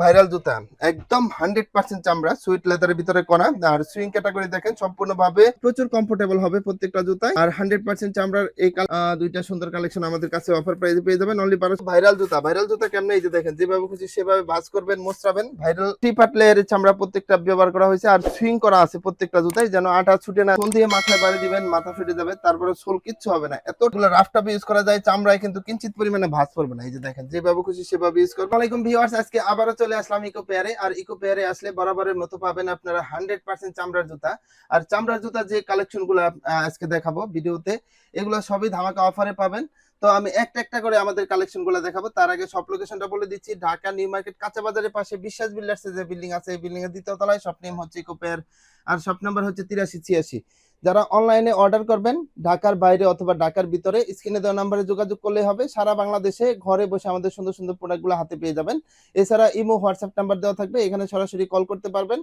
Viral জুতা। একদম hundred percent চামড়া সুইট লেদারের ভিতরে করা। আর সুইং ক্যাটাগরি দেখেন, সম্পূর্ণভাবে প্রচুর কমফোর্টেবল হবে প্রত্যেকটা জুতায়। আর হান্ড্রেড পার্সেন্ট চামড়ার এই দুইটা সুন্দর কালেকশন আমাদের কাছে অফার প্রাইসে পেয়ে যাবেন। অনলি বারোশো ভাইরাল জুতা। ভাইরাল জুতা কেমন? এই যে দেখেন, যেভাবে খুশি সেভাবে ভাজ করবেন, মোচড়াবেন। ভাইরাল টি পাট লেয়ারের চামড়া প্রত্যেকটা ব্যবহার করা হয়েছে। আর সুইং করা আছে প্রত্যেকটা জুতায়, যেন আটা ছুটে না সোল দিয়ে মাথায় বাড়ি দিবেন, মাথা ফেটে যাবে, তারপরে সোল কিচ্ছু হবে না। এতগুলো রাফটাপ ইউজ করা যায়, চামড়ায় কিন্তু কিঞ্চিত পরিমাণে ভাঁজ পড়বে না। এই যে দেখেন, যেভাবে খুশি সেভাবে ইউজ করবেন। ওয়ালাইকুম ভিউয়ার্স আজকে আবারও চলে আসলাম ইকো পেয়ারে, আর ইকো পেয়ারে আসলে বরাবরের মতো পাবেন আপনারা হান্ড্রেড পার্সেন্ট চামড়ার জুতা। আর চামড়ার জুতা যে কালেকশনগুলো আজকে দেখাবো ভিডিওতে, এগুলো সবই ধামাকা অফারে পাবেন। তো আমি একটা একটা করে আমাদের কালেকশনগুলো দেখাবো। তার আগে সব লোকেশনটা বলে দিচ্ছি, ঢাকা, নিউ মার্কেট, কাঁচা বাজারের পাশে বিশ্বাস বিল্ডার্স যে বিল্ডিং আছে, এই বিল্ডিং এর দ্বিতীয় তলায় শপ নেম হচ্ছে ইকো পেয়ার, আর শপ নাম্বার হচ্ছে তিরাশি ছিয়াশি। যারা অনলাইনে অর্ডার করবেন, ঢাকার বাইরে অথবা ঢাকার ভিতরে, স্ক্রিনে দেওয়া নাম্বারে যোগাযোগ করলে হবে। সারা বাংলাদেশে ঘরে বসে আমাদের সুন্দর সুন্দর প্রোডাক্টগুলো হাতে পেয়ে যাবেন। এছাড়া ইমো, হোয়াটসঅ্যাপ নাম্বার দেওয়া থাকবে, এখানে সরাসরি কল করতে পারবেন।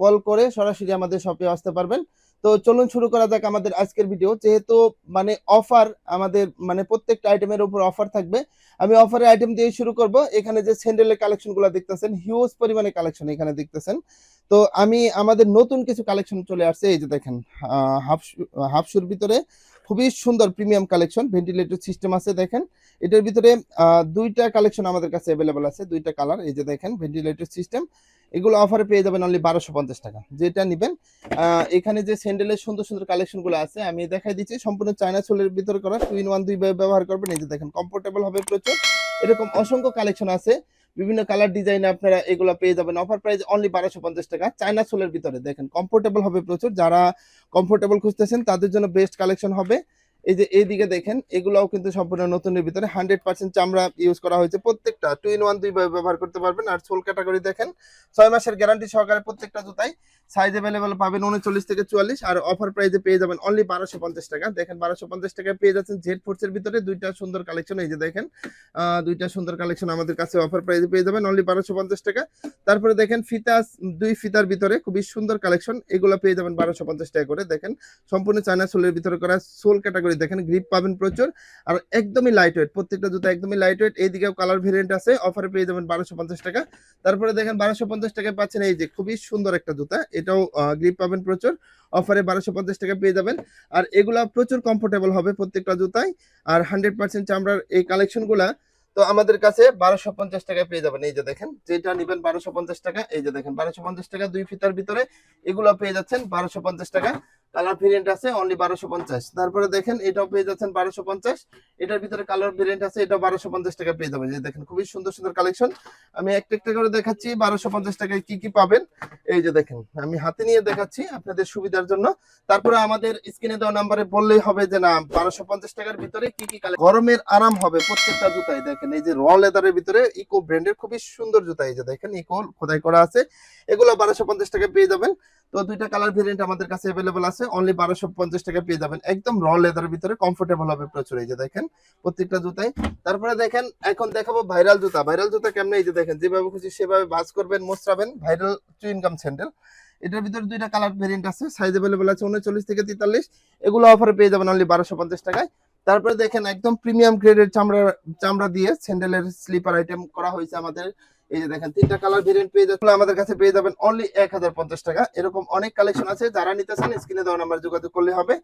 কল করে সরাসরি আমাদের শপে আসতে পারবেন। তো চলুন শুরু করা যাক আমাদের আজকের ভিডিও যেহেতু মানে অফার আমাদের মানে প্রত্যেকটা আইটেমের উপর অফার থাকবে, আমি অফারের আইটেম দিয়ে শুরু করব। এখানে যে স্যান্ডেলের কালেকশনগুলো দেখতেছেন হিউজ পরিমাণে কালেকশন এখানে দেখতেছেন। তো আমি আমাদের নতুন কিছু কালেকশন চলে আসছে, এই যে দেখেন হাফ হাফ শুর ভিতরে খুবই সুন্দর প্রিমিয়াম কালেকশন ভেন্টিলেটর সিস্টেম আছে দেখেন। এটার ভিতরে দুইটা কালেকশন আমাদের কাছে অ্যাভেলেবল আছে, দুইটা কালার এই যে দেখেন ভেন্টিলেটর সিস্টেম এগুলো অফারে পেয়ে যাবেন অনলি বারোশো পঞ্চাশ টাকা। যেটা নেবেন এখানে যে স্যান্ডেলের সুন্দর সুন্দর কালেকশনগুলো আছে, আমি দেখাই দিচ্ছি। সম্পূর্ণ চায়না সোলের ভিতরে করা টু ইন ওয়ান দুই ভাবে ব্যবহার করবেন। এই যে দেখেন কমফোর্টেবল হবে প্রচুর। এরকম অসংখ্য কালেকশন আছে। বিভিন্ন কালার ডিজাইনে আপনারা এগুলো পেয়ে যাবেন। অফার প্রাইস অনলি বারোশো পঞ্চাশ টাকা। চায়না সোলের ভিতরে দেখেন কমফোর্টেবল হবে প্রচুর। যারা কমফোর্টেবল খুঁজতেছেন, তাদের জন্য বেস্ট কালেকশন হবে। এই যে এইদিকে দেখেন, এগুলাও কিন্তু সম্পূর্ণ নতুনের ভিতরে। হান্ড্রেড পার্সেন্ট চামড়া ইউজ করা হয়েছে প্রত্যেকটা। টু ইন ওয়ান দুই ভাবে ব্যবহার করতে পারবেন। আর সোল ক্যাটাগরি দেখেন, ছয় মাসের গ্যারান্টি সহকারে প্রত্যেকটা জুতাই সাইজ অ্যাভেলেবেল পাবেন উনচল্লিশ থেকে চুয়াল্লিশ আর অফার প্রাইসে পেয়ে যাবেন অনলি বারোশো পঞ্চাশ টাকা। দেখেন বারোশো পঞ্চাশ টাকায় পেয়ে যাচ্ছেন জেড ফোর্সের ভিতরে দুইটা সুন্দর কালেকশন এই যে দেখেন দুইটা সুন্দর কালেকশন আমাদের কাছে অফার প্রাইসে পেয়ে যাবেন অনলি বারোশো পঞ্চাশ টাকা। তারপরে দেখেন ফিতা দুই ফিতার ভিতরে খুবই সুন্দর কালেকশন এগুলো পেয়ে যাবেন বারোশো পঞ্চাশ টাকা করে। দেখেন সম্পূর্ণ চায়না সোলের ভিতরে করা সোল ক্যাটাগরি দেখেন গ্রিপ পাবেন প্রচুর আর একদমই লাইট ওয়েট প্রত্যেকটা জুতো একদমই লাইট ওয়েট এইদিকেও কালার ভেরিয়েন্ট আছে অফারে পেয়ে যাবেন বারোশো পঞ্চাশ টাকা। তারপরে দেখেন বারোশো পঞ্চাশ টাকায় পাচ্ছেন এই যে খুবই সুন্দর একটা জুতা এটাও গ্রিপ পাবেন প্রচুর। অফারে বারোশো পঞ্চাশ টাকা পেয়ে যাবেন। আর এগুলা প্রচুর কমফোর্টেবল হবে প্রত্যেকটা জুতায়। আর হান্ড্রেড পার্সেন্ট চামড়ার এই কালেকশনগুলা তো আমাদের কাছে বারোশো পঞ্চাশ টাকায় পেয়ে যাবেন। এই যে দেখেন, যেটা নিবেন বারোশো পঞ্চাশ টাকা, এই যে দেখেন, বারোশো পঞ্চাশ টাকা দুই ফিতার ভিতরে এগুলো পেয়ে যাচ্ছেন বারোশো পঞ্চাশ টাকা। কালার ভেরিয়েন্ট আছে অনলি বারোশো পঞ্চাশ। তারপরে দেখেন, এটাও পেয়ে যাচ্ছেন বারোশো পঞ্চাশ। এটার ভিতরে কালার ভেরিয়েন্ট আছে এটা বারোশো পঞ্চাশ টাকা পেয়ে যাবেন। দেখেন, খুবই সুন্দর সুন্দর কালেকশন। আমি একটা একটা করে দেখাচ্ছি, বারোশো পঞ্চাশ টাকায় কি কি পাবেন। এই যে দেখেন, আমি হাতে নিয়ে দেখাচ্ছি আপনাদের সুবিধার জন্য। তারপরে আমাদের স্ক্রিনে দেওয়া নাম্বারে বললেই হবে যে না, বারোশো পঞ্চাশ টাকার ভিতরে কি কি গরমের আরাম হবে প্রত্যেকটা জুতাই। দেখেন, এই যে র লেদারের ভিতরে ইকো ব্র্যান্ডের খুবই সুন্দর জুতা। এই যে দেখেন ইকো খোদাই করা আছে। এগুলো বারোশো পঞ্চাশ টাকা পেয়ে যাবেন। তো দুইটা কালার ভেরিয়েন্ট আমাদের কাছে অ্যাভেলেবল আছে। অনলি বারোশো পঞ্চাশ টাকা পেয়ে যাবেন। একদম র লেদারের ভিতরে কমফোর্টেবল হবে প্রচুর। এই যে দেখেন, প্রত্যেকটা জুতাই। তারপরে দেখেন, এখন দেখাবো ভাইরাল জুতা। ভাইরাল জুতা কেমন? এই যে দেখেন, যেভাবে খুশি সেভাবে ভাজ করবেন, মোচড়াবেন। ভাইরাল টু ইনকাম স্যান্ডেল এটার ভিতরে দুইটা কালার ভেরিয়েন্ট আছে সাইজ অ্যাভেলেবল আছে উনচল্লিশ থেকে তেতাল্লিশ। এগুলো অফারে পেয়ে যাবেন অনলি বারোশো পঞ্চাশ টাকায়। তারপরে দেখেন, একদম প্রিমিয়াম গ্রেডের চামড়া চামড়া দিয়ে স্যান্ডেলের স্লিপার আইটেম করা হয়েছে আমাদের। এই যে দেখেন, তিনটা কালার ভেরিয়েন্ট পেয়ে যাচ্ছে আমাদের কাছে পেয়ে যাবেন অনলি এক হাজার পঞ্চাশ টাকা। এরকম অনেক কালেকশন আছে। যারা নিতেছেন স্ক্রিনে দেওয়া নাম্বার যোগাযোগ করলে হবে।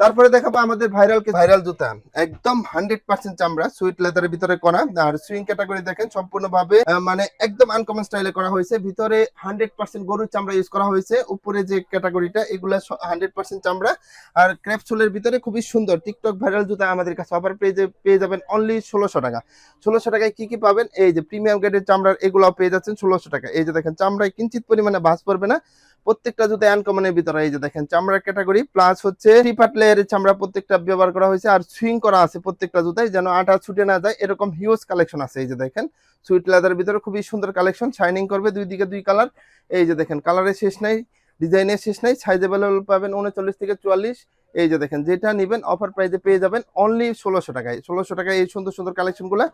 তারপরে দেখাবো আমাদের ভাইরাল ভাইরাল জুতা। একদম হান্ড্রেড পার্সেন্ট চামড়া সুইট লেদারের ভিতরে করা। আর সুইং ক্যাটাগরি দেখেন, সম্পূর্ণভাবে মানে একদম আনকমন স্টাইলে করা হয়েছে। ভিতরে হান্ড্রেড পার্সেন্ট গরুর চামড়া ইউজ করা হয়েছে। উপরে যে ক্যাটাগরিটা এগুলা হান্ড্রেড পার্সেন্ট চামড়া। আর ক্র্যাপসুলের ভিতরে খুবই সুন্দর। টিকটক ভাইরাল জুতা আমাদের কাছে অফার পেয়ে পেয়ে যাবেন অনলি ষোলোশো টাকা। ষোলোশো টাকায় কি কি পাবেন? এই যে প্রিমিয়াম গ্রেডের চামড়ার এগুলাও পেয়ে যাচ্ছেন ষোলোশো টাকা। এই যে দেখেন, চামড়ায় কিঞ্চিত পরিমাণে ভাঁজ পড়বে না। প্রত্যেকটা জুতো আনকমনের ভিতরে এই যে দেখেন, চামড়ার ক্যাটাগরি প্লাস হচ্ছে ত্রিপাট লেয়ারের চামড়া প্রত্যেকটা ব্যবহার করা হয়েছে, আর সুইং করা আছে প্রত্যেকটা জুতায়, যেন আটা ছুটে না যায়। এরকম হিউজ কালেকশন আছে, এই যে দেখেন। সুইট লেদারের ভিতরে খুবই সুন্দর কালেকশন শাইনিং করবে দুই দিকে দুই কালার এই যে দেখেন কালারের শেষ নাই ডিজাইনের শেষ নাই সাইজ অ্যাভেলেবল পাবেন উনচল্লিশ থেকে চুয়াল্লিশ। এই যে দেখেন, যেটা নেবেন অফার প্রাইসে পেয়ে যাবেন অনলি ষোলোশো টাকায়। ষোলোশো টাকায় এই সুন্দর সুন্দর কালেকশনগুলো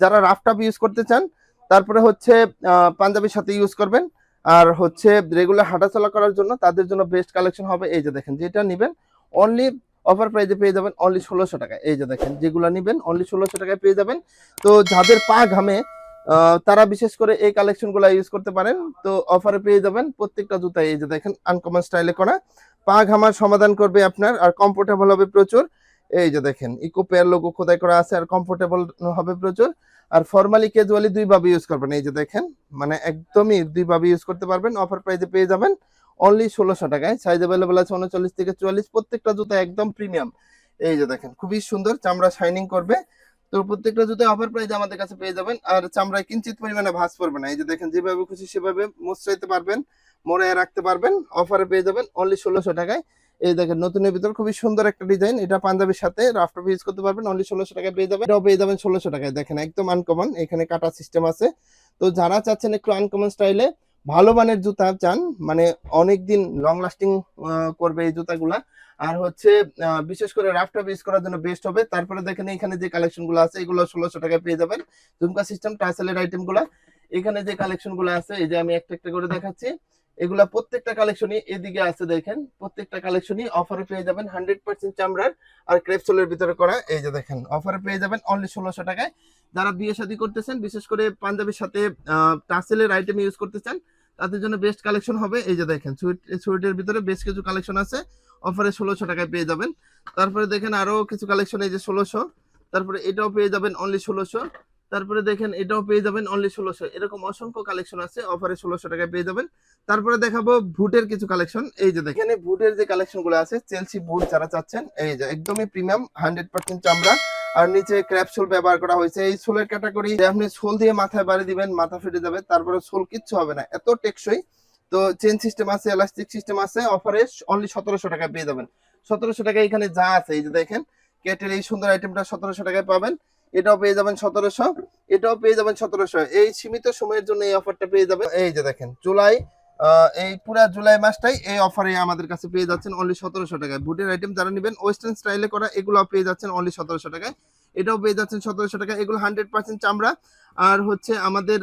যারা রাফটাপ ইউজ করতে চান, তারপরে হচ্ছে পাঞ্জাবির সাথে ইউজ করবেন। আর হচ্ছে রেগুলার হাঁটাচলা করার জন্য তাদের জন্য বেস্ট কালেকশন হবে, এই যে দেখেন, যেটা নেবেন অনলি অফার প্রাইসে পেয়ে যাবেন অনলি ষোলোশো টাকা এই যে দেখেন, যেগুলো নেবেন অনলি ষোলোশো টাকায় পেয়ে যাবেন। তো যাদের পা ঘামে তারা বিশেষ করে এই কালেকশনগুলা ইউজ করতে পারেন। তো অফারে পেয়ে যাবেন প্রত্যেকটা জুতা এই যে দেখেন আনকমন স্টাইলে করা। পা ঘামার সমাধান করবে আপনার আর কমফোর্টেবল হবে প্রচুর। এই যে দেখেন ইকো পেয়ার লোগো খোদাই করা আছে আর কমফোর্টেবল হবে প্রচুর। আর ফর্মালি ক্যাজুয়ালি দুই ভাবে ইউজ করবেন। এই যে দেখেন মানে একদমই দুই ভাবে ইউজ করতে পারবেন। অফার প্রাইসে পেয়ে যাবেন। অনলি ষোলোশো টাকায়। সাইজ অ্যাভেলেবেল আছে উনচল্লিশ থেকে চুয়াল্লিশ। প্রত্যেকটা জুতা একদম প্রিমিয়াম এই যে দেখেন, খুবই সুন্দর। চামড়া শাইনিং করবে। তো প্রত্যেকটা জুতো অফার প্রাইস আমাদের কাছে পেয়ে যাবেন। আর চামড়ায় কিঞ্চিত পরিমাণে ভাঁজ পড়বে না। এই যে দেখেন, যেভাবে খুশি সেভাবে মুচড়াইতে পারবেন মোড়ায় রাখতে পারবেন। অফারে পেয়ে যাবেন অনলি ষোলোশো টাকায়। এই দেখেন, নতুনের ভিতর খুবই সুন্দর একটা ডিজাইন এটা পাঞ্জাবির সাথে রাফটা ইউজ করতে পারবেন। অনলি ষোলোশো টাকায় পেয়ে যাবেন। এটাও পেয়ে যাবেন ষোলোশো টাকায়। দেখেন, একদম আনকমন এখানে কাটা সিস্টেম আছে। তো যারা চাচ্ছেন একটু আনকমন স্টাইলে ভালো মানের জুতা চান মানে অনেকদিন লং লাস্টিং করবে এই জুতাগুলা। আর হচ্ছে বিশেষ করে রাফটা ইউজ করার জন্য বেস্ট হবে। তারপরে দেখেন এখানে যে কালেকশনগুলো আছে, এগুলো ষোলোশো টাকায় পেয়ে যাবেন। ঝুমকা সিস্টেম টাইসেলের আইটেমগুলা। এখানে যে কালেকশনগুলো আছে, এই যে আমি একটা একটা করে দেখাচ্ছি। এগুলা প্রত্যেকটা কালেকশনই এদিকে আছে দেখেন। প্রত্যেকটা কালেকশনই অফারে পেয়ে যাবেন হান্ড্রেড পার্সেন্ট চামড়ার আর ক্রেপসোলের ভিতরে করা। এই যে দেখেন অফারে পেয়ে যাবেন অনলি ষোলোশো টাকায়। যারা বিয়ে শাদী করতেছেন বিশেষ করে পাঞ্জাবির সাথে টাসেলের আইটেম ইউজ করতে চান তাদের জন্য বেস্ট কালেকশন হবে। এই যে দেখেন, সুইট, সুইটের ভিতরে বেশ কিছু কালেকশন আছে। অফারে ষোলোশো টাকায় পেয়ে যাবেন। তারপরে দেখেন আরও কিছু কালেকশন এই যে ষোলোশো। তারপরে এটাও পেয়ে যাবেন অনলি ষোলোশো। তারপরে দেখেন এটাও পেয়ে যাবেন অনলি ষোলোশো। এরকম অসংখ্য কালেকশন আছে অফারে ষোলোশো টাকায় পেয়ে যাবেন। তারপরে দেখাবো ভুটের কিছু কালেকশন এই যে দেখেন ভুটের যে কালেকশনগুলো আছে চেলসি বুট যারা চাচ্ছেন, এই যে একদমই প্রিমিয়াম হান্ড্রেড পার্সেন্ট চামড়া। আর নিচে ক্র্যাপসুল ব্যবহার করা হয়েছে। এই সোলের ক্যাটাগরি আপনি সোল দিয়ে মাথায় বাড়ি দিবেন, মাথা ফেটে যাবে, তারপরে সোল কিচ্ছু হবে না। এত টেকসই। তো চেন সিস্টেম আছে, এলাস্টিক সিস্টেম আছে, অফারে অনলি সতেরোশো টাকায় পেয়ে যাবেন। সতেরোশো টাকায় এখানে যা আছে, এই যে দেখেন, কেটের এই সুন্দর আইটেমটা সতেরোশো টাকায় পাবেন। এটাও পেয়ে যাবেন সতেরোশো, এটাও পেয়ে যাবেন সতেরোশো। এই সীমিত সময়ের জন্য এই অফারটা পেয়ে যাবেন। এই যে দেখেন, জুলাই এই পুরা জুলাই মাসটাই এই অফারে আমাদের কাছে পেয়ে যাচ্ছেন অনলি সতেরোশো টাকায়। বুটের আইটেম যারা নেবেন ওয়েস্টার্ন স্টাইলে করা এগুলো পেয়ে যাচ্ছেন অনলি সতেরোশো টাকায়। এটাও পেয়ে যাচ্ছেন সতেরোশো টাকা এগুলো হান্ড্রেড পার্সেন্ট চামড়া। আর হচ্ছে আমাদের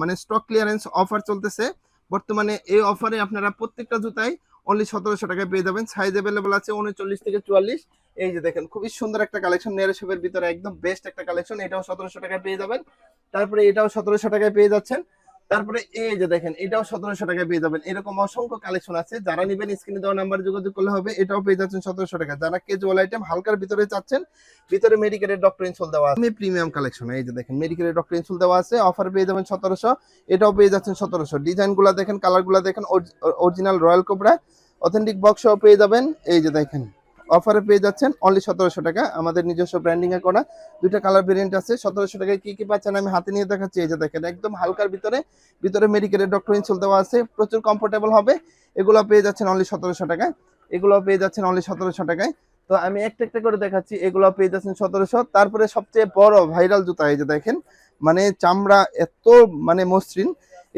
মানে স্টক ক্লিয়ারেন্স অফার চলতেছে। বর্তমানে এই অফারে আপনারা প্রত্যেকটা জুতাই অনলি সতেরোশো টাকায় পেয়ে যাবেন। সাইজ অ্যাভেলেবল আছে উনচল্লিশ থেকে চুয়াল্লিশ। এই যে দেখেন, খুবই সুন্দর একটা কালেকশন নেরেশপের ভিতরে একদম বেস্ট একটা কালেকশন এটাও সতেরোশো টাকায় পেয়ে যাবেন। তারপরে এটাও সতেরোশো টাকায় পেয়ে যাচ্ছেন। তারপরে এই যে দেখেন, এটাও সতেরোশো টাকায় পেয়ে যাবেন। এরকম অসংখ্য কালেকশন আছে। যারা নেবেন স্ক্রিনে দেওয়া নাম্বার যোগাযোগ করলে হবে। এটাও পেয়ে যাচ্ছেন সতেরোশো টাকা যারা কেজুয়াল আইটেম হালকার ভিতরে চাচ্ছেন, ভিতরে মেডিকেলের ডক্টর ইনসোল দেওয়া আছে। প্রিমিয়াম কালেকশন এই যে দেখেন মেডিকেলের ডক্টর ইনসোল দেওয়া আছে। অফার পেয়ে যাবেন সতেরোশো। এটাও পেয়ে যাচ্ছেন সতেরোশো। ডিজাইনগুলা দেখেন কালারগুলা দেখেন অরিজিনাল রয়্যাল কোবরা অথেন্টিক বক্সও পেয়ে যাবেন। এই যে দেখেন অফারে পেয়ে যাচ্ছেন অনলি সতেরোশো টাকা। আমাদের নিজস্ব ব্র্যান্ডিং এ করা দুইটা কালার ভেরিয়েন্ট আছে। সতেরোশো টাকায় কি কি পাচ্ছেন আমি হাতে নিয়ে দেখাচ্ছি। এই যে দেখেন, একদম হালকার ভিতরে ভিতরে মেডিকেলের ডক্টর ইনসোল দেওয়া আছে। প্রচুর কমফোর্টেবল হবে। এগুলো পেয়ে যাচ্ছেন অনলি সতেরোশো টাকায়। এগুলো পেয়ে যাচ্ছেন অনলি সতেরোশো টাকায়। তো আমি একটা একটা করে দেখাচ্ছি। এগুলো পেয়ে যাচ্ছেন সতেরোশো। তারপরে সবচেয়ে বড় ভাইরাল জুতা, এই যে দেখেন মানে চামড়া এত মানে মসৃণ।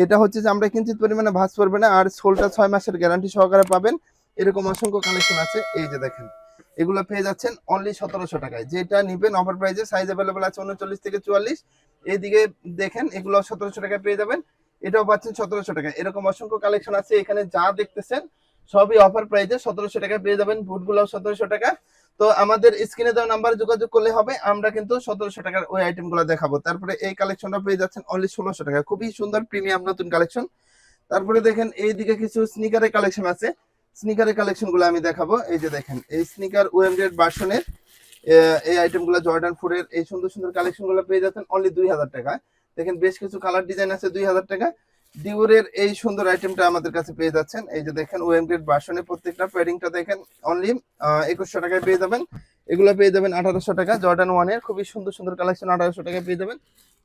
এটা হচ্ছে যে আমরা কিঞ্চিত পরিমাণে ভাঁজ পড়বে না। আর সোলটা ছয় মাসের গ্যারান্টি সহকারে পাবেন। এরকম অসংখ্য কালেকশন আছে। এই যে দেখেন। এগুলো পেয়ে যাচ্ছেন অনলি সতেরোশো টাকায়। যেটা নিবেন অফার প্রাইসে সাইজ অ্যাভেলেবল আছে উনচল্লিশ থেকে চুয়াল্লিশ। এদিকে দেখেন, এগুলো সতেরোশো টাকায় পেয়ে যাবেন। এটাও পাচ্ছেন সতেরোশো টাকায়। এরকম অসংখ্য কালেকশন আছে, এখানে যা দেখতেছেন সবই অফার প্রাইসে সতেরোশো টাকায় পেয়ে যাবেন। বুটগুলো সতেরোশো টাকা। তো আমাদের স্ক্রিনে দেওয়া নাম্বারে যোগাযোগ করলে হবে, আমরা কিন্তু সতেরোশো টাকার ওই আইটেমগুলো দেখাবো। তারপরে এই কালেকশনটা পেয়ে যাচ্ছেন অনলি ষোলোশো টাকা খুবই সুন্দর প্রিমিয়াম নতুন কালেকশন তারপরে দেখেন, এইদিকে কিছু স্নিকারের কালেকশন আছে। স্নিকারের কালেকশনগুলো আমি দেখাবো। এই যে দেখেন, এই স্নিকার ওয়েমডেড ভার্সনের এই আইটেমগুলো জর্ডান ফোর এর, এই সুন্দর সুন্দর কালেকশনগুলো পেয়ে যাচ্ছেন অনলি দুই হাজার টাকা দেখেন বেশ কিছু কালার ডিজাইন আছে দুই হাজার টাকা ডিউরের এই সুন্দর আইটেমটা আমাদের কাছে পেয়ে যাচ্ছেন। এই যে দেখেন ওয়েমডেড ভার্সনে প্রত্যেকটা প্যাডিংটা দেখেন অনলি একুশশো টাকায় পেয়ে যাবেন। এগুলো পেয়ে যাবেন আঠারোশো টাকা জর্ডান ওয়ানের খুবই সুন্দর সুন্দর কালেকশন আঠারোশো টাকায় পেয়ে যাবেন।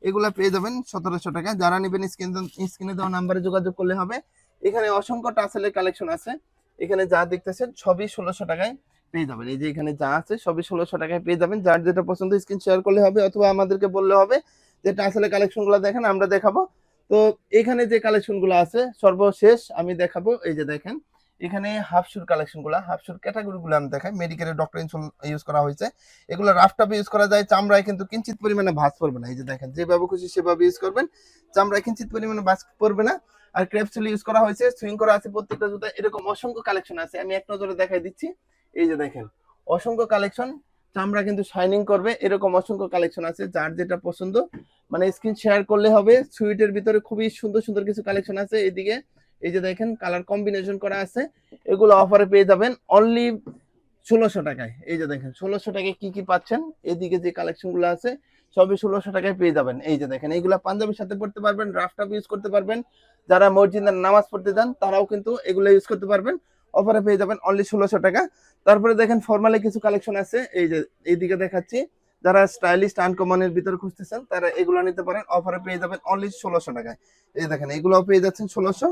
এগুলো পেয়ে যাবেন সতেরোশো টাকা যারা নেবেন স্ক্রিন, স্ক্রিনে দেওয়া নাম্বারে যোগাযোগ করলে হবে। এখানে অসংখ্য টাসেলের কালেকশন আছে। এখানে যা দেখতেছেন সবই ষোলোশো টাকায় পেয়ে যাবেন। এই যে এখানে যা আছে সবই ষোলোশো টাকায় পেয়ে যাবেন। যার যেটা পছন্দ স্ক্রিন শেয়ার করলে হবে অথবা আমাদেরকে বললে হবে যে আসলে কালেকশনগুলো দেখেন, আমরা দেখাবো। তো এখানে যে কালেকশনগুলো আছে, সর্বশেষ আমি দেখাবো। এই যে দেখেন এখানে হাফ শুর কালেকশনগুলা হাফ শুর ক্যাটাগরি গুলো আমি দেখাই। মেডিকেলের ডক্টর ইনসুল ইউজ করা হয়েছে। এগুলো রাফটাপে ইউজ করা যায়। চামড়ায় কিন্তু কিঞ্চিত পরিমাণে ভাঁজ পড়বে না। এই যে দেখেন, যেভাবে খুশি সেভাবে ইউজ করবেন। চামড়ায় কিঞ্চিত পরিমাণে ভাঁজ পড়বে না। আর ক্রেপসুল ইউজ করা হয়েছে। সুইং করা আছে প্রত্যেকটা জুতা। এরকম অসংখ্য কালেকশন আছে। আমি এক নজরে দেখাই দিচ্ছি। এই যে দেখেন, অসংখ্য কালেকশন চামড়া কিন্তু শাইনিং করবে। এরকম অসংখ্য কালেকশন আছে। যার যেটা পছন্দ। মানে স্ক্রিন শেয়ার করলে হবে। সুইটের ভিতরে খুবই সুন্দর সুন্দর কিছু কালেকশন আছে। এদিকে এই যে দেখেন কালার কম্বিনেশন করা আছে, এগুলো অফারে পেয়ে যাবেন অনলি ষোলোশো টাকায়। এই যে দেখেন, ষোলোশো টাকায় কি কি পাচ্ছেন? এদিকে যে কালেকশনগুলো আছে, সবই ষোলোশো টাকায় পেয়ে যাবেন। এই যে দেখেন, এইগুলা পাঞ্জাবির সাথে পড়তে পারবেন রাফটাপ ইউজ করতে পারবেন। যারা মসজিদের নামাজ পড়তে যান, তারাও কিন্তু এগুলো ইউজ করতে পারবেন। অফারে পেয়ে যাবেন অনলি ষোলোশো টাকা। তারপরে দেখেন ফর্মালি কিছু কালেকশন আছে। এই যে, এইদিকে দেখাচ্ছি, যারা স্টাইলিশ আনকমনের ভিতরে খুঁজতেছেন, তারা এগুলো নিতে পারেন। অফারে পেয়ে যাবেন অনলি ষোলোশো টাকায়। এই দেখেন, এগুলোও পেয়ে যাচ্ছেন ষোলোশো।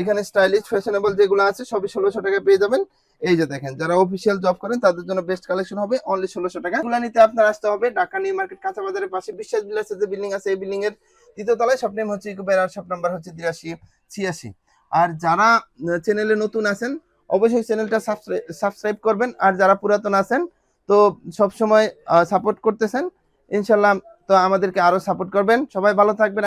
এখানে স্টাইলিশ ফ্যাশনেবল যেগুলো আছে, সবই ষোলোশো টাকায় পেয়ে যাবেন। এই যে দেখেন, যারা অফিসিয়াল জব করেন, তাদের জন্য বেস্ট কালেকশন হবে অনলি ষোলোশো টাকা। এগুলো নিতে আপনার আসতে হবে ঢাকা নিউ মার্কেট কাঁচা বাজারের পাশে বিশ্বাস বিলাসের যে বিল্ডিং আছে, এই বিল্ডিং এর তৃতীয় তলায়। শপ নেম হচ্ছে ইকুবের আর শপ নাম্বার হচ্ছে তিরাশি, ছিয়াশি। আর যারা চ্যানেলে নতুন আছেন, অবশ্যই চ্যানেলটা সাবস্ক্রাইব করবেন। আর যারা পুরাতন আছেন, তো সবসময় সাপোর্ট করতেছেন ইনশাল্লাহ তো আমাদেরকে আরও সাপোর্ট করবেন। সবাই ভালো থাকবেন।